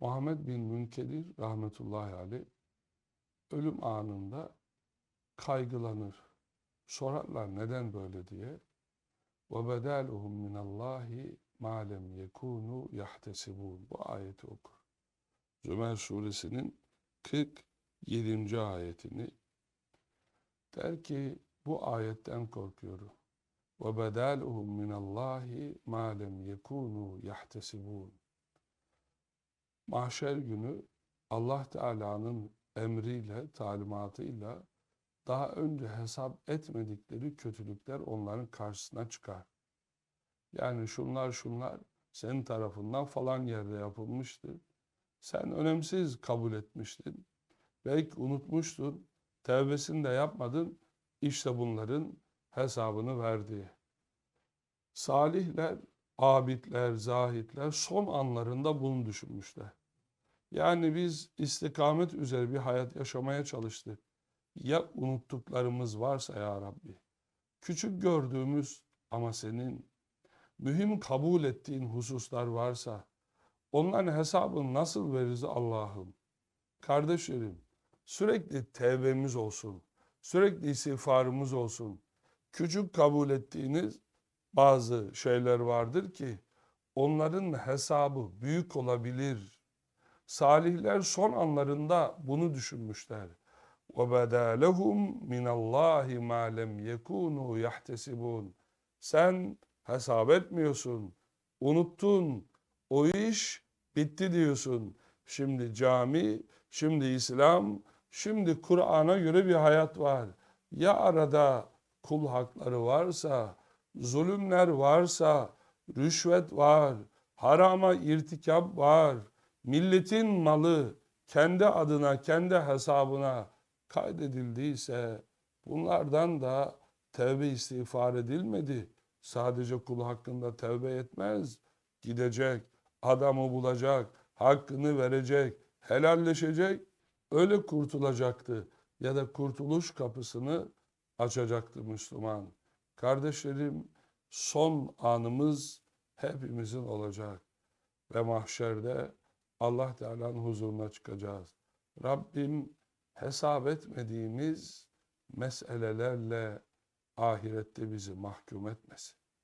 Muhammed bin Münkedir rahmetullahi aleyh ölüm anında kaygılanır. Sorarlar neden böyle diye. وَبَدَالُهُمْ مِنَ اللّٰهِ مَا لَمْ يَكُونُوا يَحْتَسِبُونَ Bu ayeti okur. Zümer suresinin 47. ayetini der ki bu ayetten korkuyorum. وَبَدَالُهُمْ مِنَ اللّٰهِ مَا لَمْ يَكُونُوا يَحْتَسِبُونَ Mahşer günü Allah Teala'nın emriyle, talimatıyla daha önce hesap etmedikleri kötülükler onların karşısına çıkar. Yani şunlar şunlar senin tarafından falan yerde yapılmıştır. Sen önemsiz kabul etmiştin. Belki unutmuştun. Tevbesini de yapmadın. İşte bunların hesabını verdi. Salihler, abidler, zahitler son anlarında bunu düşünmüşler. Yani biz istikamet üzere bir hayat yaşamaya çalıştık. Ya unuttuklarımız varsa ya Rabbi, küçük gördüğümüz ama senin mühim kabul ettiğin hususlar varsa, onların hesabını nasıl veririz Allah'ım? Kardeşlerim, sürekli tevbemiz olsun, sürekli istiğfarımız olsun. Küçük kabul ettiğiniz bazı şeyler vardır ki, onların hesabı büyük olabilir. Salihler son anlarında bunu düşünmüşler. وَبَدَا لَهُمْ مِنَ اللّٰهِ مَا لَمْ يَكُونُوا يَحْتَسِبُونَ Sen hesap etmiyorsun, unuttun, o iş bitti diyorsun. Şimdi cami, şimdi İslam, şimdi Kur'an'a göre bir hayat var. Ya arada kul hakları varsa, zulümler varsa, rüşvet var, harama irtikap var, milletin malı kendi adına, kendi hesabına kaydedildiyse bunlardan da tevbe istiğfar edilmedi. Sadece kul hakkında tevbe etmez. Gidecek, adamı bulacak, hakkını verecek, helalleşecek, öyle kurtulacaktı. Ya da kurtuluş kapısını açacaktı Müslüman. Kardeşlerim son anımız hepimizin olacak. Ve mahşerde Allah Teala'nın huzuruna çıkacağız. Rabbim hesap etmediğimiz meselelerle ahirette bizi mahkum etmesin.